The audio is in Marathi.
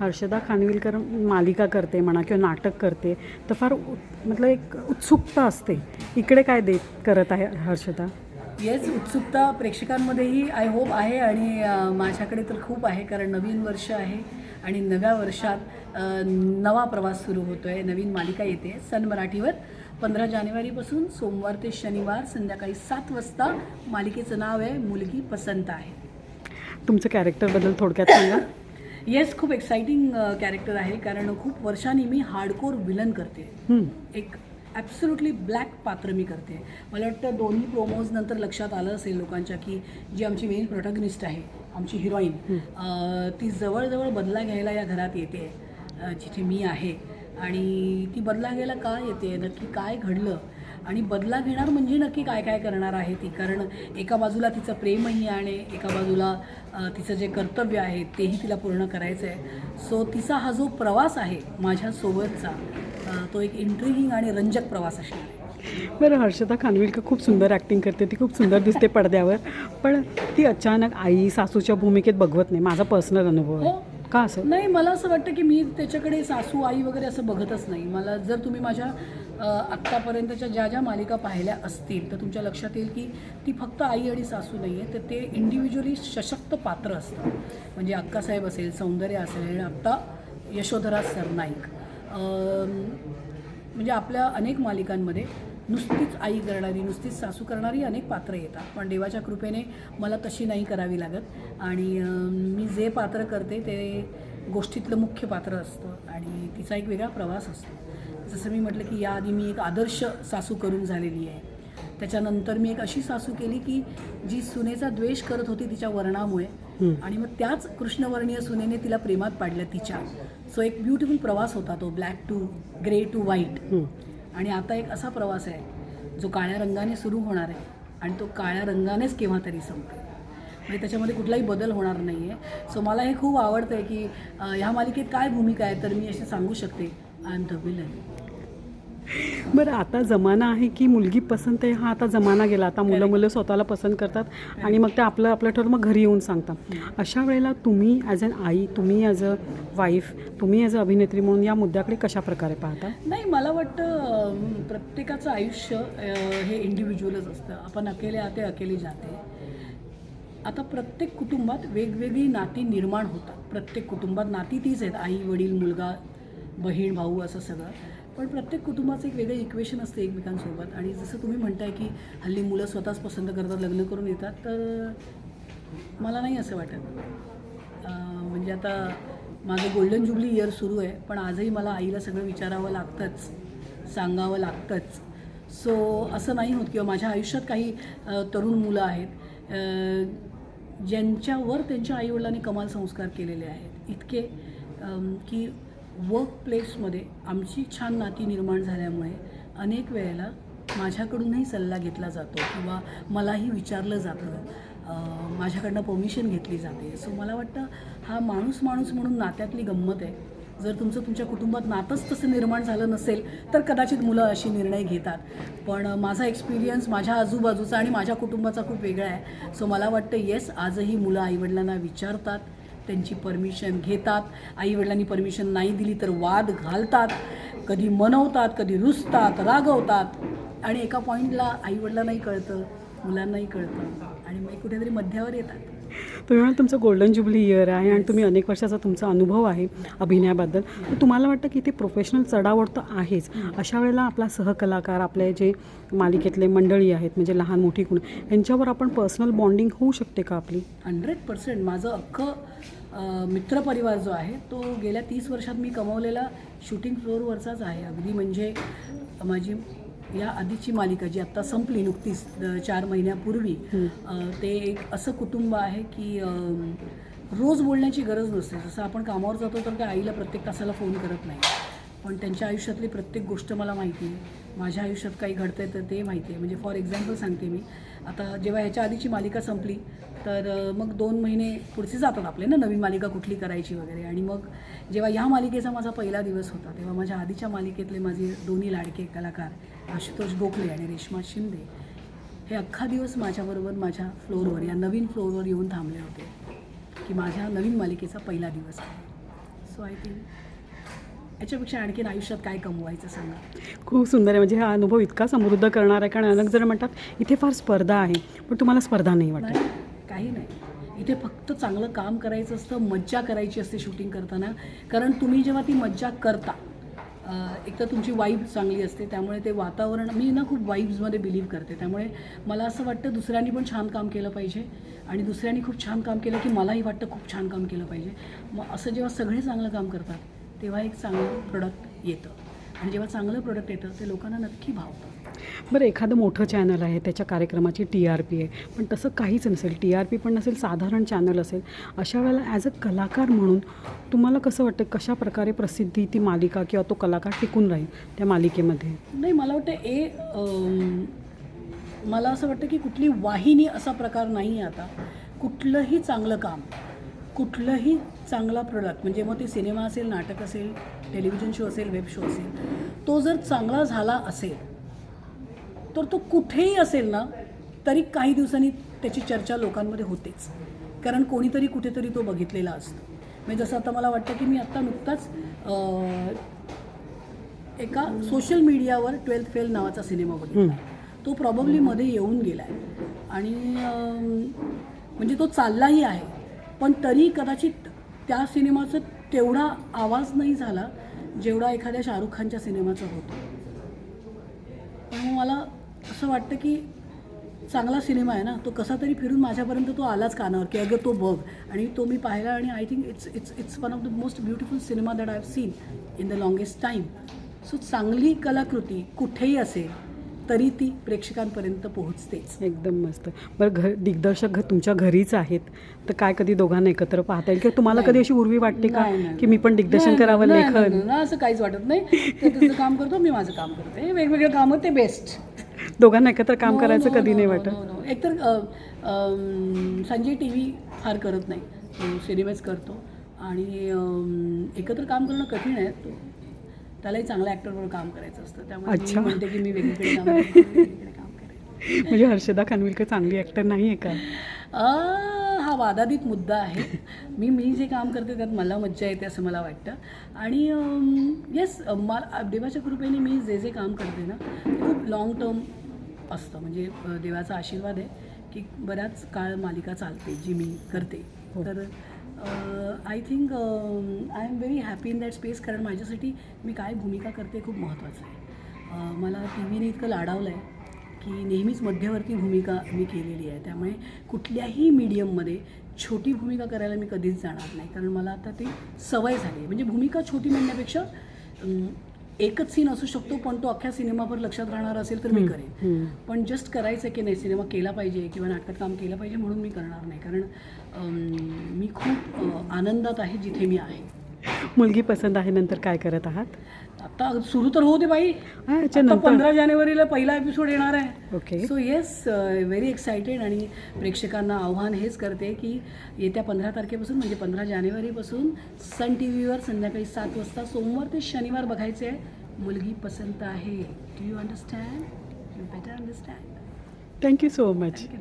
हर्षदा खानविलकर मालिका करते म्हणा किंवा नाटक करते तर फार मतलब एक उत्सुकता असते. इकडे काय देत करत आहे हर्षदा? येस उत्सुकता प्रेक्षकांमध्येही आय होप आहे आणि माझ्याकडे तर खूप आहे कारण नवीन वर्ष आहे आणि नव्या वर्षात नवा प्रवास सुरू होतो आहे नवीन मालिका येते सन मराठीवर. पंधरा जानेवारीपासून सोमवार ते शनिवार संध्याकाळी सात वाजता मालिकेचं नाव आहे मुलगी पसंत आहे. तुमचं कॅरेक्टरबद्दल थोडक्यात सांगा. येस खूप एक्साइटिंग कॅरेक्टर आहे. कारण खूप वर्षांनी मी हार्डकोर विलन करते. एक ॲब्सोल्युटली ब्लॅक पात्र मी करते. मला वाटतं दोन्ही प्रोमोज नंतर लक्षात आलं असेल लोकांच्या की जी आमची मेन प्रोटॅगनिस्ट आहे आमची हिरोईन ती जवळजवळ बदला घ्यायला या घरात येते जिथे मी आहे. आणि ती बदला घ्यायला का येते? नक्की काय घडलं? आणि बदला घेणार म्हणजे नक्की काय काय करणार आहे ती? कारण एका बाजूला तिचं प्रेमही आहे एका बाजूला तिचं जे कर्तव्य आहे तेही तिला पूर्ण करायचं आहे सो तिचा हा जो प्रवास आहे माझ्यासोबतचा तो एक इंट्रिगिंग आणि रंजक प्रवास असणार आहे. बरं हर्षदा खानविलकर खूप सुंदर ॲक्टिंग करते. ती खूप सुंदर दिसते पडद्यावर. पण ती अचानक आई सासूच्या भूमिकेत बघवत नाही. माझा पर्सनल अनुभव हो. आहे का असं? नाही मला असं वाटतं की मी त्याच्याकडे सासू आई वगैरे असं बघतच नाही. मला जर तुम्ही माझ्या आत्तापर्यंतच्या ज्या ज्या मालिका पाहिल्या असतील तर तुमच्या लक्षात येईल की ती फक्त आई आणि सासू नाही आहे तर ते इंडिव्हिज्युअली सशक्त पात्र असतात. म्हणजे अक्कासाहेब असेल सौंदर्य असेल आणि आत्ता यशोधरा सरनाईक म्हणजे आपल्या अनेक मालिकांमध्ये नुसतीच आई करणारी नुसतीच सासू करणारी अनेक पात्रं येतात. पण देवाच्या कृपेने मला तशी नाही करावी लागत. आणि मी जे पात्र करते ते गोष्टीतलं मुख्य पात्र असतं. आणि तिचा एक वेगळा प्रवास असतो. जसं मी म्हटलं की याआधी मी एक आदर्श सासू करून झालेली आहे. त्याच्यानंतर मी एक अशी सासू केली की जी सुनेचा द्वेष करत होती तिच्या वर्णामुळे आणि मग त्याच कृष्णवर्णीय सुनेने तिला प्रेमात पाडलं तिच्या. सो एक ब्युटिफुल प्रवास होता तो black to grey to white. आणि आता एक असा प्रवास आहे जो काळ्या रंगाने सुरू होणार आहे आणि तो काळ्या रंगानेच केव्हा तरी संपेल. म्हणजे त्याच्यामध्ये कुठलाही बदल होणार नाही आहे सो मला हे खूप आवडतं आहे की ह्या मालिकेत काय भूमिका आहे तर मी अशी सांगू शकते आय एम द विलन बरं आता जमाना आहे की मुलगी पसंत आहे? हा आता जमाना गेला. आता मुलं मुलं स्वतःला पसंत करतात आणि मग ते आपलं आपलं ठरवून मग घरी येऊन सांगतात. अशा वेळेला तुम्ही ॲज अन आई तुम्ही ॲज अ वाईफ तुम्ही ॲज अ अभिनेत्री म्हणून या मुद्द्याकडे कशा प्रकारे पाहता? नाही मला वाटतं प्रत्येकाचं आयुष्य हे इंडिव्हिज्युअलच असतं. आपण अकेले आते अकेले जाते. आता प्रत्येक कुटुंबात वेगवेगळी नाती निर्माण होतात. प्रत्येक कुटुंबात नाती तीच आहेत. आई वडील मुलगा बहीण भाऊ असं सगळं. पण प्रत्येक कुटुंबाचं एक वेगळं इक्वेशन असतं एकमेकांसोबत. आणि जसं तुम्ही म्हणताय की हल्ली मुलं स्वतःच पसंत करतात लग्न करून येतात तर मला नाही असं वाटत. म्हणजे आता माझं गोल्डन जुबली इयर सुरू आहे पण आजही मला आईला सगळं विचारावं लागतंच सांगावं लागतंच. सो असं नाही होत किंवा माझ्या आयुष्यात काही तरुण मुलं आहेत ज्यांच्यावर त्यांच्या आईवडिलांनी कमाल संस्कार केलेले आहेत. इतके की वर्कप्लेसमध्ये आमची छान नाती निर्माण झाल्यामुळे अनेक वेळेला माझ्याकडूनही सल्ला घेतला जातो किंवा मलाही विचारलं जातं. माझ्याकडनं परमिशन घेतली जाते. सो मला वाटतं हा माणूस माणूस म्हणून नात्यातली गंमत आहे. जर तुमचं तुमच्या कुटुंबात नातंच तसं निर्माण झालं नसेल तर कदाचित मुलं अशी निर्णय घेतात. पण माझा एक्सपिरियन्स माझ्या आजूबाजूचा आणि माझ्या कुटुंबाचा खूप वेगळा आहे. सो मला वाटतं येस आजही मुलं आईवडिलांना विचारतात. त्यांची परमिशन घेतात. आईवडिलांनी परमिशन नाही दिली तर वाद घालतात. कधी मनवतात कधी रुसतात रागवतात. आणि एका पॉईंटला आईवडिलांनाही कळतं मुलांनाही कळतं. आणि मग कुठेतरी मध्यावर येतात. तुम्ही म्हणाल तुमचं गोल्डन जुबली इयर आहे आणि तुम्ही अनेक वर्षाचा तुमचा अनुभव आहे अभिनयाबद्दल. तर तुम्हाला वाटतं की ते प्रोफेशनल चढावड तर आहेच. अशा वेळेला आपला सहकलाकार आपले जे मालिकेतले मंडळी आहेत म्हणजे लहान मोठी कुण यांच्यावर आपण पर्सनल बॉन्डिंग होऊ शकते का आपली? हंड्रेड पर्सेंट माझं अख्खं मित्रपरिवार जो आहे तो गेल्या तीस वर्षात मी कमवलेला शूटिंग फ्लोअरवरचाच आहे. अगदी म्हणजे माझी या आधीची मालिका जी आत्ता संपली नुकतीच चार महिन्यापूर्वी ते एक असं कुटुंब आहे की रोज बोलण्याची गरज नसते. जसं आपण कामावर जातो तर त्या आईला प्रत्येक तासाला फोन करत नाही. पण त्यांच्या आयुष्यातली प्रत्येक गोष्ट मला माहिती आहे. माझ्या आयुष्यात काही घडतं आहे तर ते माहिती आहे. म्हणजे फॉर एक्झाम्पल सांगते मी. आता जेव्हा ह्याच्या आधीची मालिका संपली तर मग दोन महिने पुढचे जातात आपले ना नवीन मालिका कुठली करायची वगैरे. आणि मग जेव्हा ह्या मालिकेचा माझा पहिला दिवस होता तेव्हा माझ्या आधीच्या मालिकेतले माझे दोन्ही लाडके कलाकार आशुतोष गोखले आणि रेश्मा शिंदे हे अख्खा दिवस माझ्याबरोबर माझ्या फ्लोअरवर या नवीन फ्लोअरवर येऊन थांबले होते की माझ्या नवीन मालिकेचा पहिला दिवस आहे. सो आय थिंक याच्यापेक्षा आणखीन आयुष्यात काय कमवायचं सांगा? खूप सुंदर आहे. म्हणजे हा अनुभव इतका समृद्ध करणार आहे. कारण अनेक जण म्हणतात इथे फार स्पर्धा आहे पण तुम्हाला स्पर्धा नाही वाटत. काही नाही. इथे फक्त चांगलं काम करायचं असतं मज्जा करायची असते शूटिंग करताना. कारण तुम्ही जेव्हा ती मज्जा करता एक तर तुमची वाईब चांगली असते त्यामुळे ते वातावरण मी ना खूप वाईब्समध्ये बिलीव्ह करते. त्यामुळे मला असं वाटतं दुसऱ्यांनी पण छान काम केलं पाहिजे आणि दुसऱ्यांनी खूप छान काम केलं की मलाही वाटतं खूप छान काम केलं पाहिजे. मग असं जेव्हा सगळे चांगलं काम करतात तेव्हा एक चांगलं प्रोडक्ट येतं. आणि जेव्हा चांगलं प्रोडक्ट येतं ते लोकांना नक्की भावतं. बरं एखादं मोठं चॅनल आहे त्याच्या कार्यक्रमाची टी आर पी आहे. पण तसं काहीच नसेल टी आर पी पण नसेल साधारण चॅनल असेल. अशा वेळेला ॲज अ कलाकार म्हणून तुम्हाला कसं वाटतं कशा प्रकारे प्रसिद्धी ती मालिका किंवा तो कलाकार टिकून राहील त्या मालिकेमध्ये? नाही मला वाटतं ए मला असं वाटतं की कुठली वाहिनी असा प्रकार नाही आहे आता. कुठलंही चांगलं काम कुठलंही चांगला प्रोडक्ट म्हणजे मग ते सिनेमा असेल नाटक असेल टेलिव्हिजन शो असेल वेब शो असेल तो जर चांगला झाला असेल तर तो कुठेही असेल ना तरी काही दिवसांनी त्याची चर्चा लोकांमध्ये होतेच. कारण कोणीतरी कुठेतरी तो बघितलेला असतो. म्हणजे जसं आता मला वाटतं की मी आत्ता नुकताच एका सोशल मीडियावर ट्वेल्थ फेल नावाचा सिनेमा बघितला. तो प्रॉबब्ली मध्ये येऊन गेला आहे आणि म्हणजे तो चाललाही आहे. पण तरी कदाचित त्या सिनेमाचा तेवढा आवाज नाही झाला जेवढा एखाद्या शाहरुख खानच्या सिनेमाचा होतो. मग मला असं वाटतं की चांगला सिनेमा आहे ना तो कसा तरी फिरून माझ्यापर्यंत तो आलाच कानावर की अगं तो बघ. आणि तो मी पाहिला आणि I think it's it's it's one of the most beautiful cinema that I have seen in the longest time so चांगली कलाकृती कुठेही असेल तरी ती प्रेक्षकांपर्यंत पोहोचतेच. एकदम मस्त. बरं घर दिग्दर्शक घर तुमच्या घरीच आहेत. तर काय कधी दोघांना एकत्र पाहता येईल? किंवा तुम्हाला कधी अशी उर्वी वाटते का. की मी पण दिग्दर्शन करावं लेखन? असं काहीच वाटत नाही. ते तुझं काम करतो मी माझं काम करते. वेगवेगळे कामं ते बेस्ट दोघांना एकत्र काम करायचं कधी नाही वाटत. एकतर संजय टी व्ही फार करत नाही. तो सिनेमाच करतो. आणि एकत्र काम करणं कठीण आहे. तो त्यालाही चांगल्या ॲक्टरबरोबर काम करायचं असतं. त्यामुळे अच्छा. म्हणते की मी वेगळीकडे काम करेन म्हणजे हर्षदा खानविलकर चांगली ॲक्टर नाही आहे का? हा वादातीत मुद्दा आहे. मी मी जे काम करते त्यात मला मज्जा येते असं मला वाटतं. आणि येस मला देवाच्या कृपेने मी जे जे काम करते ना खूप लाँग टर्म असतं. म्हणजे देवाचा आशीर्वाद आहे की बऱ्याच काळ मालिका चालते जी मी करते. तर I think I am very happy in that space कारण माझ्यासाठी मी काय भूमिका करते खूप महत्त्वाचं आहे. मला टी व्हीने इतकं लाडावलं आहे की नेहमीच मध्यवर्ती भूमिका मी केलेली आहे. त्यामुळे कुठल्याही मीडियममध्ये छोटी भूमिका करायला मी कधीच जाणार नाही. कारण मला आता ती सवय झाली आहे. म्हणजे भूमिका छोटी म्हणण्यापेक्षा एकच सीन असू शकतो पण तो अख्ख्या सिनेमाभर लक्षात राहणार असेल तर मी करेन. पण जस्ट करायचं की नाही सिनेमा केला पाहिजे किंवा नाटकात काम केलं पाहिजे म्हणून मी करणार नाही. कारण मी खूप आनंदात आहे जिथे मी आहे. मुलगी पसंत आहे नंतर काय करत आहात? आता सुरू तर होते बाई. हा, याच्या आता नंतर. पंधरा जानेवारीला पहिला एपिसोड येणार आहे. Okay so yes very excited आणि प्रेक्षकांना आव्हान हेच करते की येत्या पंधरा तारखेपासून म्हणजे पंधरा जानेवारीपासून सन टी व्हीवर संध्याकाळी सात वाजता सोमवार ते शनिवार बघायचे आहे मुलगी पसंत आहे. Do you understand you better understand thank you so much thank you